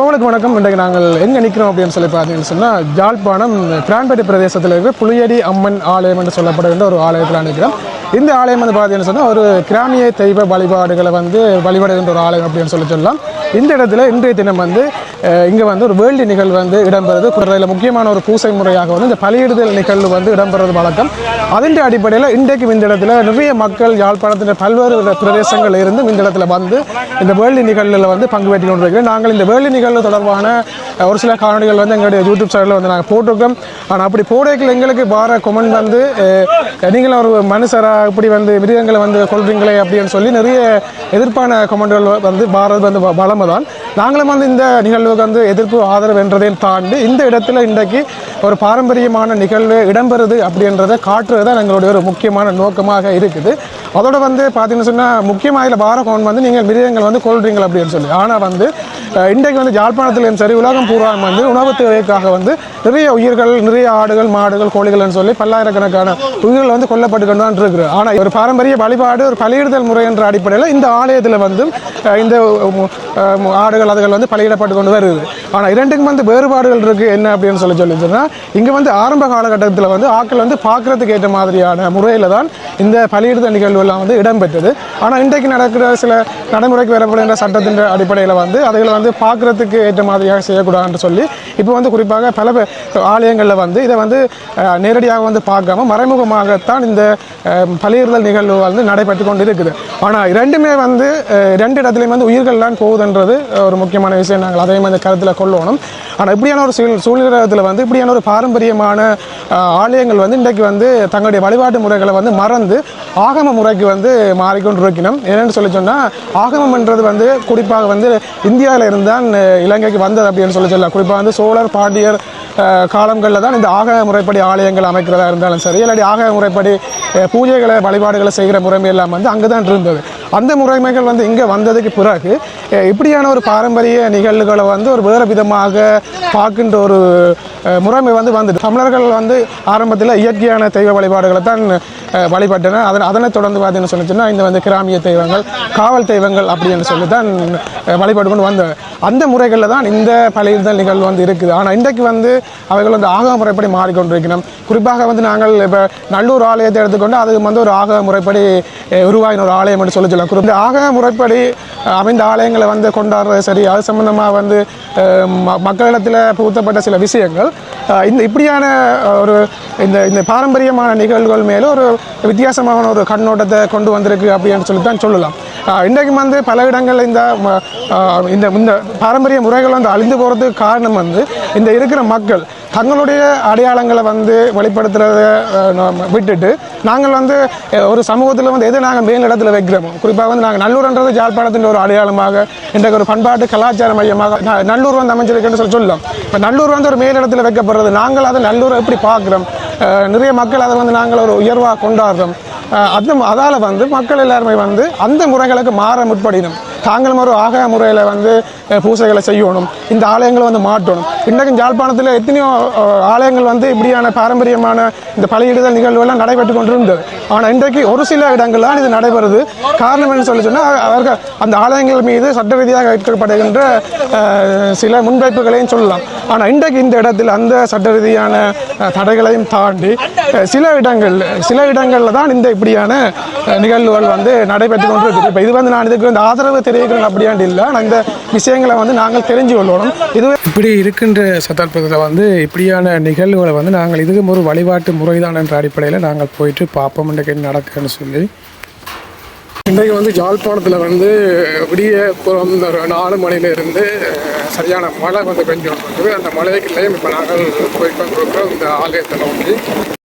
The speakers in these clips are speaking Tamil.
உங்களுக்கு வணக்கம். இன்றைக்கு நாங்கள் எங்கே நிற்கிறோம் அப்படின்னு சொல்லி பார்த்தீங்கன்னு சொன்னால் ஜாழ்ப்பாணம் கிரான்பட்டி பிரதேசத்தில் இருக்கிற புளியடி அம்மன் ஆலயம் என்று சொல்லப்படுகின்ற ஒரு ஆலயத்தில் நிற்கிறோம் இந்த ஆலயம் வந்து பார்த்தீங்கன்னு சொன்னால் ஒரு கிராமிய தெய்வ வழிபாடுகளை வந்து வழிபடுகின்ற ஒரு ஆலயம் அப்படின்னு சொல்லி சொல்லலாம். இந்த இடத்துல இன்றைய தினம் வந்து இங்கே வந்து ஒரு வேள்வி நிகழ்வு வந்து இடம்பெறுது. குறையில் முக்கியமான ஒரு பூசை முறையாக வந்து இந்த பலியிடுதல் நிகழ்வு வந்து இடம்பெறுவது வழக்கம். அதன் அடிப்படையில் இன்றைக்கு இந்த இடத்துல நிறைய மக்கள் யாழ்ப்பாணத்தின் பல்வேறு பிரதேசங்களில் இருந்து இந்த இடத்துல வந்து இந்த வேள்வி நிகழ்வில் வந்து பங்கு பெற்றுக் கொண்டிருக்கிறோம் நாங்கள் இந்த வேள்வி நிகழ்வு தொடர்பான ஒரு சில காணொலிகள் வந்து எங்களுடைய யூடியூப் சேனலில் வந்து நாங்கள் போட்டிருக்கோம். ஆனால் அப்படி போடைகள் எங்களுக்கு வார கொமெண்ட் வந்து நீங்களும் ஒரு மனுஷராக இப்படி வந்து மிருகங்களை வந்து கொள்றீங்களே அப்படின்னு சொல்லி நிறைய எதிர்ப்பான கொமெண்ட்கள் வந்து பாரத் வந்து பலமை தான் நாங்களும் வந்து இந்த நிகழ்வு நிகழ்வுக்கு வந்து எதிர்ப்பு ஆதரவு என்றதையும் தாண்டி இந்த இடத்துல இன்றைக்கு ஒரு பாரம்பரியமான நிகழ்வு இடம்பெறுது அப்படின்றத காட்டுறது தான் எங்களுடைய ஒரு முக்கியமான நோக்கமாக இருக்குது. அதோட வந்து பார்த்தீங்கன்னு சொன்னால் முக்கியமாக இதில் வார கோன் வந்து நீங்கள் மிருகங்கள் வந்து கொள்றீங்கள் அப்படின்னு சொல்லி. ஆனால் வந்து இன்றைக்கு வந்து யாழ்ப்பாணத்திலையும் சரி உலகம் பூரா வந்து உணவு தேவைக்காக வந்து நிறைய உயிர்கள் நிறைய ஆடுகள் மாடுகள் கோழிகள்னு சொல்லி பல்லாயிரக்கணக்கான உயிர்கள் வந்து கொல்லப்பட்டு கொண்டு தான் இருக்குது ஆனால் ஒரு பாரம்பரிய வழிபாடு ஒரு பலியிடுதல் முறை என்ற அடிப்படையில் இந்த ஆலயத்தில் வந்து இந்த ஆடுகள் அதுகள் வந்து பலியிடப்பட்டு கொண்டு வருது. ஆனால் இரண்டுக்கும் வந்து வேறுபாடுகள் இருக்குது என்ன அப்படின்னு சொல்லி சொல்லி இங்கே வந்து ஆரம்ப காலகட்டத்தில் வந்து ஆக்கள் வந்து பார்க்குறதுக்கு ஏற்ற மாதிரியான முறையில் தான் இந்த பலியிடுதல் நிகழ்வுலாம் வந்து இடம்பெற்றது. ஆனால் இன்றைக்கு நடக்கிற சில நடைமுறைக்கு வரப்படுகின்ற சட்டத்தின் அடிப்படையில் வந்து அதைகளை வந்து பார்க்குறதுக்கு ஏற்ற மாதிரியாக செய்யக்கூடாதுன்னு சொல்லி இப்போ வந்து குறிப்பாக பல ஆலயங்களில் வந்து இதை வந்து நேரடியாக வந்து பார்க்காம மறைமுகமாகத்தான் இந்த பலியிடுதல் நிகழ்வு வந்து நடைபெற்று கொண்டு இருக்குது ஆனால் இரண்டுமே வந்து ரெண்டு இடத்துலையும் வந்து உயிர்கள்லாம் போகுதுன்றது ஒரு முக்கியமான விஷயம். நாங்கள் அதே மாதிரி அந்த கருத்தில் கொள்ளணும். ஆனால் இப்படியான ஒரு சூழ் சூழ்நிலத்தில் வந்து இப்படியான ஒரு பாரம்பரியமான ஆலயங்கள் வந்து இன்றைக்கு வந்து தங்களுடைய வழிபாட்டு முறைகளை வந்து மறந்து ஆகம முறைக்கு வந்து மாறிக்கொண்டு இருக்கணும் என்னென்னு சொல்லி சொன்னால் ஆகமம்ன்றது வந்து குறிப்பாக வந்து இந்தியாவில் இருந்தான் இலங்கைக்கு வந்தது அப்படின்னு சொல்லி சொல்லலாம். குறிப்பாக வந்து சோழர் பாண்டியர் காலங்களில் தான் இந்த ஆகம முறைப்படி ஆலயங்கள் அமைக்கிறதா இருந்தாலும் சரி இல்லாட்டி ஆகம முறைப்படி பூஜைகளை வழிபாடுகளை செய்கிற முறைமை எல்லாம் வந்து அங்கே தான் இருந்தது. அந்த முறைமைகள் வந்து இங்கே வந்ததுக்கு பிறகு இப்படியான ஒரு பாரம்பரிய நிகழ்வுகளை வந்து ஒரு வேறு விதமாக பார்க்கின்ற ஒரு முறைமை வந்து வந்துட்டு தமிழர்கள் வந்து ஆரம்பத்தில் இயற்கையான தெய்வ வழிபாடுகளை தான் வழிபட்டனர். அதன் அதனை தொடர்ந்து பார்த்தீங்கன்னு சொன்னிச்சுன்னா இந்த வந்து கிராமிய தெய்வங்கள் காவல் தெய்வங்கள் அப்படின்னு சொல்லி தான் வழிபாடு கொண்டு வந்த அந்த முறைகளில் தான் இந்த பலியிடுதல் நிகழ்வு வந்து இருக்குது. ஆனால் இன்றைக்கு வந்து அவைகள் வந்து ஆக முறைப்படி மாறிக்கொண்டிருக்கணும். குறிப்பாக வந்து நாங்கள் இப்போ நல்லூர் ஆலயத்தை எடுத்துக்கொண்டு அது வந்து ஒரு ஆக முறைப்படி உருவாகின ஒரு ஆலயம் என்று சொல்லி சொல்லலாம். குறிப்பிட்ட ஆக முறைப்படி அமைந்த ஆலயங்கள் வந்து கொண்டாடுறது சரி அது சம்மந்தமாக வந்து ம- மக்களிடத்தில் புகுத்தப்பட்ட சில விஷயங்கள். இந்த இப்படியான ஒரு இந்த இந்த பாரம்பரியமான நிகழ்வுகள் மேலே ஒரு வித்தியாசமான ஒரு கண்ணோட்டத்தை கொண்டு வந்திருக்கு அப்படின்னு சொல்லி தான் சொல்லலாம். இன்றைக்கு வந்து பல இடங்களில் இந்த இந்த இந்த பாரம்பரிய முறைகள் வந்து அழிந்து போகிறதுக்கு காரணம் வந்து இந்த இருக்கிற மக்கள் தங்களுடைய அடையாளங்களை வந்து வெளிப்படுத்துறத விட்டுட்டு நாங்கள் வந்து ஒரு சமூகத்தில் வந்து எது நாங்கள் மேல் இடத்துல வைக்கிறோமோ குறிப்பாக வந்து நாங்கள் நல்லூர்ன்றது ஜாழ்ப்பாணத்தின் ஒரு அடையாளமாக இன்றைக்கு ஒரு பண்பாட்டு கலாச்சார மையமாக நல்லூர் வந்து அமைஞ்சிருக்குன்னு சொல்லி சொல்லலாம். இப்போ நல்லூர் வந்து ஒரு மேல் இடத்துல வைக்கப்படுறது நாங்கள் அதை நல்லூரை எப்படி பார்க்குறோம்? நிறைய மக்கள் அதை வந்து நாங்கள் ஒரு உயர்வாக கொண்டாடுறோம். அந்த அதால் வந்து மக்கள் எல்லாருமே வந்து அந்த முறைகளுக்கு மாற முற்படினோம் தாங்களும் ஒரு ஆக முறையில் வந்து பூசைகளை செய்யணும். இந்த ஆலயங்களை வந்து மாட்டணும். இன்றைக்கும் ஜாழ்ப்பாணத்தில் எத்தனையோ ஆலயங்கள் வந்து இப்படியான பாரம்பரியமான இந்த பலியிடுதல் நிகழ்வுகள்லாம் நடைபெற்று கொண்டிருந்தது ஆனால் இன்றைக்கு ஒரு சில இடங்கள் தான் இது நடைபெறுது. காரணம் என்ன சொல்லி சொன்னால் அவர்கள் அந்த ஆலயங்கள் மீது சட்ட ரீதியாக வைக்கப்படுகின்ற சில முன்வைப்புகளையும் சொல்லலாம். ஆனால் இன்றைக்கு இந்த இடத்தில் அந்த சட்ட ரீதியான தடைகளையும் தாண்டி சில இடங்கள் சில இடங்களில் தான் இந்த இப்படியான நிகழ்வுகள் வந்து நடைபெற்று கொண்டிருக்குது. இப்போ இது வந்து நான் இதுக்கு வந்து ஆதரவு தெரிவிக்கிறேன் அப்படியாண்டு இல்லை. இந்த விஷயங்களை வந்து நாங்கள் தெரிஞ்சு கொள்ளணும் இதுவே இப்படி இருக்கின்ற சந்தர்ப்பத்தில் வந்து இப்படியான நிகழ்வுகளை வந்து நாங்கள் இதுக்கும் ஒரு வழிபாட்டு முறைதான் என்ற அடிப்படையில் நாங்கள் போயிட்டு பார்ப்போம் இன்றைக்கு என்ன நடக்குதுன்னு சொல்லி. இன்றைக்கு வந்து யாழ்ப்பாணத்தில் வந்து விடிய புறம் நாலு மணிலேருந்து சரியான மழை வந்து பெஞ்சு கொண்டிருக்குது அந்த மழைக்குள்ளேயும் இப்போ நாங்கள் போய் கொண்டிருக்கிறோம் இந்த ஆலயத்தை நோக்கி.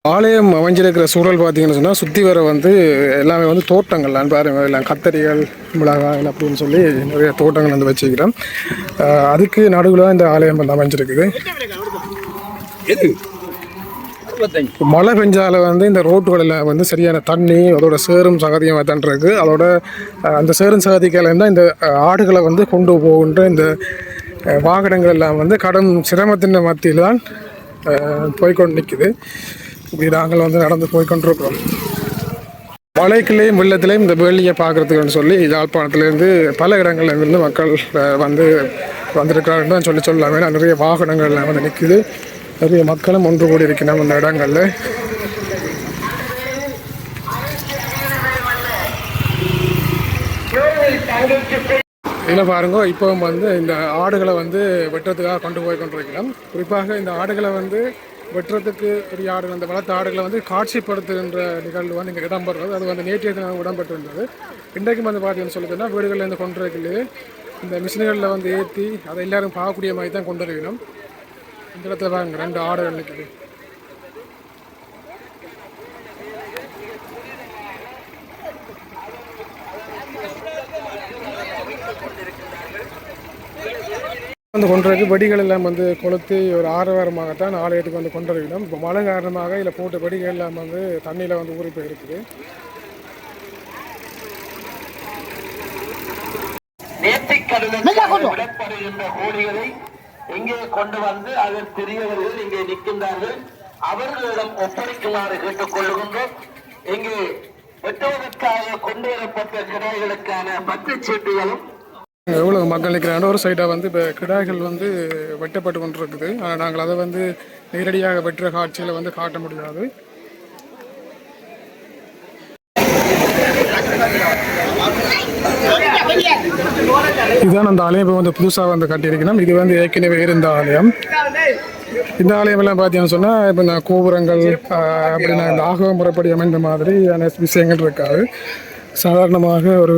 ஆலயம் அமைஞ்சிருக்கிற சூழல் பார்த்தீங்கன்னு சொன்னால் சுற்றி வர வந்து எல்லாமே வந்து தோட்டங்கள் பாருங்க. எல்லாம் கத்தரிகள் மிளகாய் அப்படின்னு சொல்லி நிறைய தோட்டங்கள் வந்து வச்சுக்கிறோம் அதுக்கு நடுவில் இந்த ஆலயம் வந்து அமைஞ்சிருக்குது. மழை பெஞ்சால வந்து இந்த ரோட்டுகளில் வந்து சரியான தண்ணி அதோட சேரும் சகதியும் தான் இருக்கு. அதோட அந்த சேரும் சகதிக்காலையும் தான் இந்த ஆடுகளை வந்து கொண்டு போகின்ற இந்த வாகனங்கள் எல்லாம் வந்து கடும் சிரமத்தின் மத்தியில் தான் அஹ், போய்க்கொண்டு நிற்குது இப்படி நாங்கள் வந்து நடந்து போய்க்கொண்டிருக்கிறோம். மலைக்குள்ளேயும் வெள்ளத்திலையும் இந்த வேலியை பார்க்குறதுக்குன்னு சொல்லி யாழ்ப்பாணத்துலேருந்து பல இடங்கள்லேருந்து மக்கள் வந்து வந்திருக்காருன்னு தான் சொல்லி சொல்லலாம். ஏன்னா நிறைய வாகனங்கள்லாம் வந்து நிற்குது நிறைய மக்களும் ஒன்று கூடி இருக்கணும் இந்த இடங்களில். இதில் பாருங்க இப்போ வந்து இந்த ஆடுகளை வந்து வெட்டுறதுக்காக கொண்டு போய் கொண்டிருக்கிறோம் குறிப்பாக இந்த ஆடுகளை வந்து வெட்டுறதுக்கு பெரிய ஆடுகள் அந்த வளர்த்த ஆடுகளை வந்து காட்சிப்படுத்துகின்ற நிகழ்வு வந்து இங்கே இடம்பெறுறது அது வந்து நேற்றைய தினம் இடம்பெற்றிருந்தது. இன்றைக்கும் வந்து பார்த்தீங்கன்னு சொல்லுதுன்னா வீடுகளில் கொண்டு இருக்கிறது இந்த மிஷின்களில் வந்து ஏற்றி அதை எல்லோரும் பார்க்கக்கூடிய மாதிரி தான் கொண்டு வரணும் இந்த இடத்துல பாருங்க ரெண்டு ஆடுகள் நிற்குது வந்து கொண்டுறதுக்கு வெடிகள் எல்லாம் வந்து கொளுத்தி ஒரு ஆறு வாரமாகத்தான் ஆலயத்துக்கு வந்து கொண்டு வரணும் இப்போ மழை காரணமாக இதில் போட்ட வெடிகள் எல்லாம் வந்து தண்ணியில் வந்து ஊறி போயிருக்குது. இங்கே கொண்டு வந்து அதன் பெரியவர்கள் இங்கே நிற்கின்றார்கள். அவர்களிடம் ஒப்படைக்குமாறு கேட்டுக் கொள்ளுகின்றோம் இங்கே வெட்டுவதற்காக கொண்டு வரப்பட்ட கிடாய்களுக்கான பற்றுச் சீட்டுகளும் எவ்வளோ மக்கள் நிற்கிறாங்க ஒரு சைடாக வந்து இப்போ கிடாய்கள் வந்து வெட்டப்பட்டு கொண்டு இருக்குது ஆனால் நாங்கள் அதை வந்து நேரடியாக வெட்டுற காட்சியில் வந்து காட்ட முடியாது. இதுதான் அந்த ஆலயம். இப்போ வந்து புதுசாக வந்து கட்டியிருக்கணும். இது வந்து ஏற்கனவே இருந்த ஆலயம். இந்த ஆலயமெல்லாம் பார்த்தீங்கன்னு சொன்னால் இப்போ இந்த கோபுரங்கள் அப்படின்னா இந்த ஆகவ முறைப்படி அமைந்த மாதிரி விஷயங்கள் இருக்காது. சாதாரணமாக ஒரு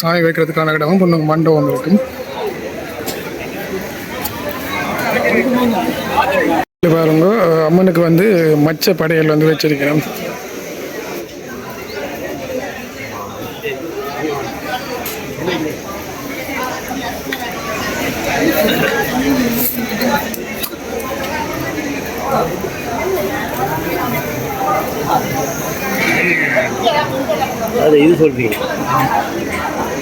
சாமி வைக்கிறதுக்கான இடமும் பொண்ணுங்க மண்டபம் இருக்கும் பாருங்க அம்மனுக்கு வந்து மச்ச படையல் வந்து வச்சிருக்கிறோம். அது இது சொல்றீங்க.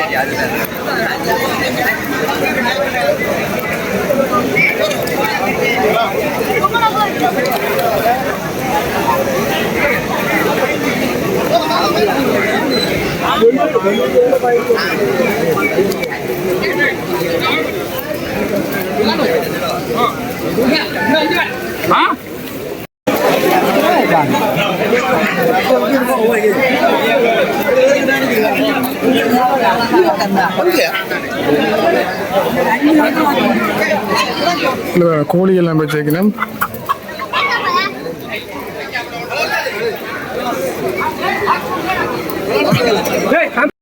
அது வேணும் அதான் நீ- இல்லை கோழி எல்லாம் வச்சிருக்கணும் ம்,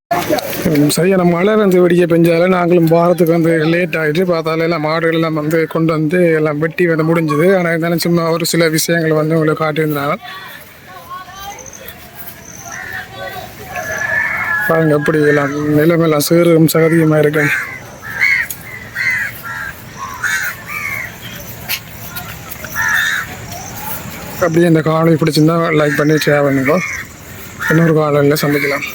சரியான மழை வந்து வெடிக்க பெஞ்சால நாங்களும் வாரத்துக்கு வந்து லேட் ஆகிட்டு பார்த்தால எல்லாம் மாடுகள் எல்லாம் வந்து கொண்டு வந்து எல்லாம் வெட்டி வந்து முடிஞ்சுது. ஆனால் இருந்தாலும் சும்மா ஒரு சில விஷயங்கள் வந்து உங்களுக்கு காட்டியிருந்தாங்க. பாருங்க எப்படி எல்லாம் நிலமெல்லாம் சீரும் சகதியுமாக இருக்கு. அப்படியே இந்த காலை பிடிச்சிருந்தா லைக் பண்ணி ஷேர் பண்ணிக்கோ இன்னொரு காலையில் சந்திக்கலாம்.